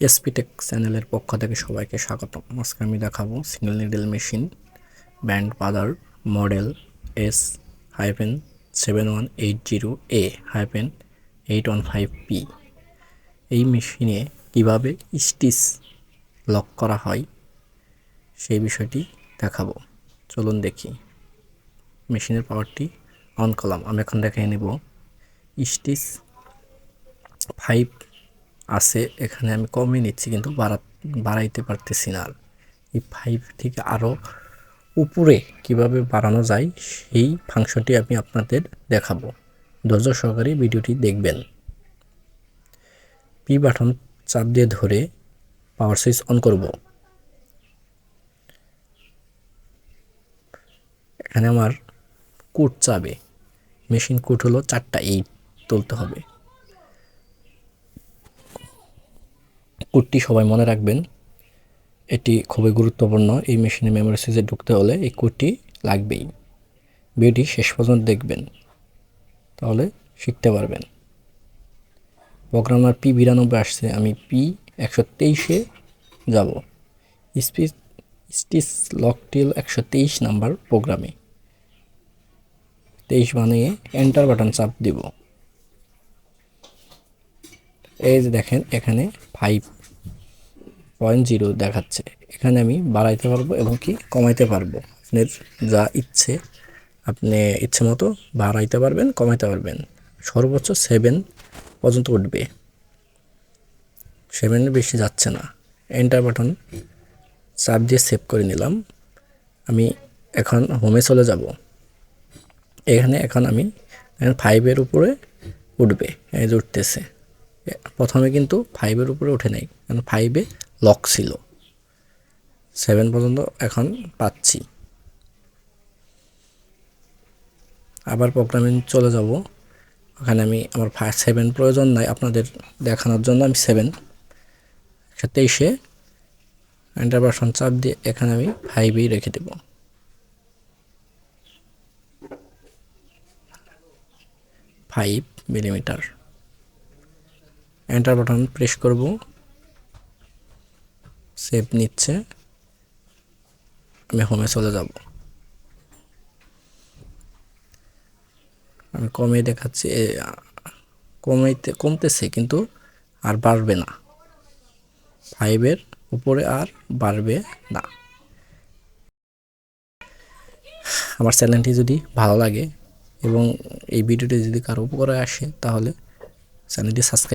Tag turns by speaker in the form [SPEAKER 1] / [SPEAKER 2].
[SPEAKER 1] এসপিটেক চ্যানেলের পক্ষ থেকে সবাইকে স্বাগতম। আজকে আমি দেখাবো single needle machine brand পাদার model S hyphen seven one eight zero A hyphen eight one five P এই মেশিনে কীভাবে স্টিচ লক করা হয়, সেই বিষয়টি দেখাবো। চলুন দেখি। মেশিনের পাওয়ারটি অন করলাম। আমি এখন দেখিয়ে নেব। স্টিচ ফাইভ আছে, এখানে আমি কমিয়ে নিচ্ছি কিন্তু বাড়া, বাড়াইতে পারতেছি না আর। এই ফাইভ থেকে আরও উপরে কীভাবে বাড়ানো যায়, সেই ফাংশনটি আমি আপনাদের দেখাবো। ধৈর্য সহকারে ভিডিওটি দেখবেন। পি বাটন চাপ দিয়ে ধরে পাওয়ার সুইচ অন করব। এখানে আমার কোড চাবে। মেশিন কোড হলো চারটা এইট তুলতে হবে। কোডটি সবাই মনে রাখবেন, এটি খুবই গুরুত্বপূর্ণ। এই মেশিনে মেমোরি সুইচে ঢুকতে হলে এই কোডটি লাগবেই। ভিডিওটি শেষ পর্যন্ত দেখবেন, তাহলে শিখতে পারবেন। প্রোগ্রামার পি বিরানব্বই আসছে, আমি পি একশো তেইশে যাব। স্পিচ, স্টিচ লকটিল একশো তেইশ নাম্বার প্রোগ্রামে। তেইশ বানিয়ে এন্টার বাটন চাপ দিব। এই যে দেখেন, এখানে ফাইভ পয়েন্ট জিরো দেখাচ্ছে। এখানে আমি বাড়াইতে পারব এবং কি কমাইতে পারব। আপনার যা ইচ্ছে, আপনি ইচ্ছে মতো বাড়াইতে পারবেন, কমাইতে পারবেন। সর্বোচ্চ সেভেন পর্যন্ত উঠবে। সেভেনের বেশি যাচ্ছে না। এন্টার বাটন চাপ দিয়ে সেভ করে নিলাম। আমি এখন হোমে চলে যাব। এখানে এখন আমি ফাইভের উপরে উঠবে। এই যে উঠতেছে। প্রথমে কিন্তু ফাইভের উপরে উঠে নেই, কারণ ফাইভে লক ছিল। সেভেন পর্যন্ত এখন পাচ্ছি। আবার প্রোগ্রামিং চলে যাব। ওখানে আমি আমার ফাইভ সেভেন প্রয়োজন নাই, আপনাদের দেখানোর জন্য আমি সেভেন একশো তেইশে এন্টার বাটন চাপ দিয়ে এখানে আমি ফাইভেই রেখে দেব। Five millimetre enter button press করব। সেভ নিচ্ছে। আমি হোমে চলে যাব। আমি কমে দেখাচ্ছি কমাইতে, কমতেছে কিন্তু আর বাড়বে না। ফাইভের উপরে আর বাড়বে না। আমার চ্যানেলটি যদি ভালো লাগে এবং এই ভিডিওটি যদি কারও উপকারে আসে তাহলে চ্যানেলটি সাবস্ক্রাইব